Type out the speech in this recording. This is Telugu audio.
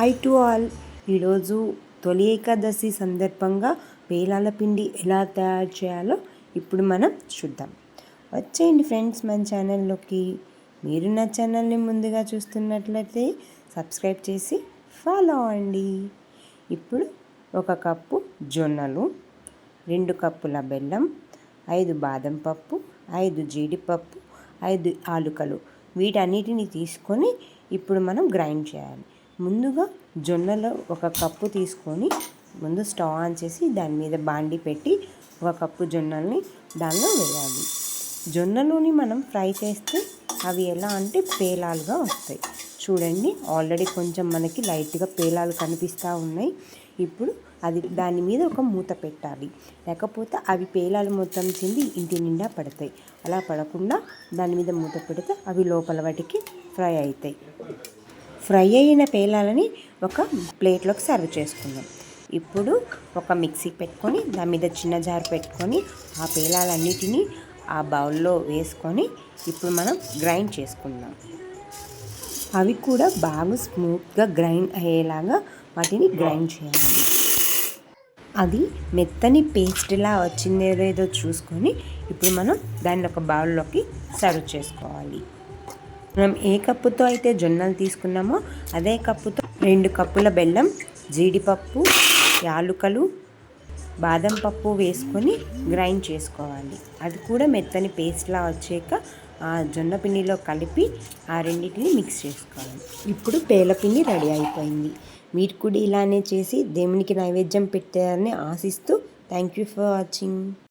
High to all. ఈరోజు తొలి ఏకాదశి సందర్భంగా పేలాల పిండి ఎలా తయారు చేయాలో ఇప్పుడు మనం చూద్దాం. వచ్చేయండి ఫ్రెండ్స్ మన ఛానల్లోకి. మీరు నా ఛానల్ని ముందుగా చూస్తున్నట్లయితే సబ్స్క్రైబ్ చేసి ఫాలో అవ్వండి. ఇప్పుడు ఒక కప్పు జొన్నలు రెండు కప్పుల బెల్లం ఐదు బాదం పప్పు ఐదు జీడిపప్పు ఐదు ఆలుకలు. వీటన్నిటిని తీసుకొని ఇప్పుడు మనం గ్రైండ్ చేయాలి. ముందుగా జొన్నలో ఒక కప్పు తీసుకొని ముందు స్టవ్ ఆన్ చేసి దాని మీద బాండి పెట్టి ఒక కప్పు జొన్నల్ని దానిలో వేయాలి. జొన్నలోని మనం ఫ్రై చేస్తే అవి ఎలా అంటే పేలాలుగా వస్తాయి. చూడండి ఆల్రెడీ కొంచెం మనకి లైట్గా పేలాలు కనిపిస్తూ ఉన్నాయి. ఇప్పుడు అది దాని మీద ఒక మూత పెట్టాలి. లేకపోతే అవి పేలాలు మొత్తం చెంది ఇంటి నిండా పడతాయి. అలా పడకుండా దాని మీద మూత పెడితే అవి లోపల వాటికి ఫ్రై అవుతాయి. ఫ్రై అయిన పేలాలని ఒక ప్లేట్లోకి సర్వ్ చేసుకుందాం. ఇప్పుడు ఒక మిక్సీ పెట్టుకొని దాని మీద చిన్న జార్ పెట్టుకొని ఆ పేలాలన్నిటినీ ఆ బౌల్లో వేసుకొని ఇప్పుడు మనం గ్రైండ్ చేసుకుందాం. అవి కూడా బాగా స్మూత్గా గ్రైండ్ అయ్యేలాగా వాటిని గ్రైండ్ చేయాలి. అది మెత్తని పేస్ట్లా వచ్చిందో చూసుకొని ఇప్పుడు మనం దాన్ని ఒక బౌల్లోకి సర్వ్ చేసుకోవాలి. మనం ఏ కప్పుతో అయితే జొన్నలు తీసుకున్నామో అదే కప్పుతో రెండు కప్పుల బెల్లం జీడిపప్పు యాలుకలు బాదం పప్పు వేసుకొని గ్రైండ్ చేసుకోవాలి. అది కూడా మెత్తని పేస్ట్లా వచ్చాక ఆ జొన్న పిండిలో కలిపి ఆ రెండింటిని మిక్స్ చేసుకోవాలి. ఇప్పుడు పేలపిండి రెడీ అయిపోయింది. మీరు కూడా ఇలానే చేసి దేవునికి నైవేద్యం పెట్టారని ఆశిస్తూ థ్యాంక్ యూ ఫర్ వాచింగ్.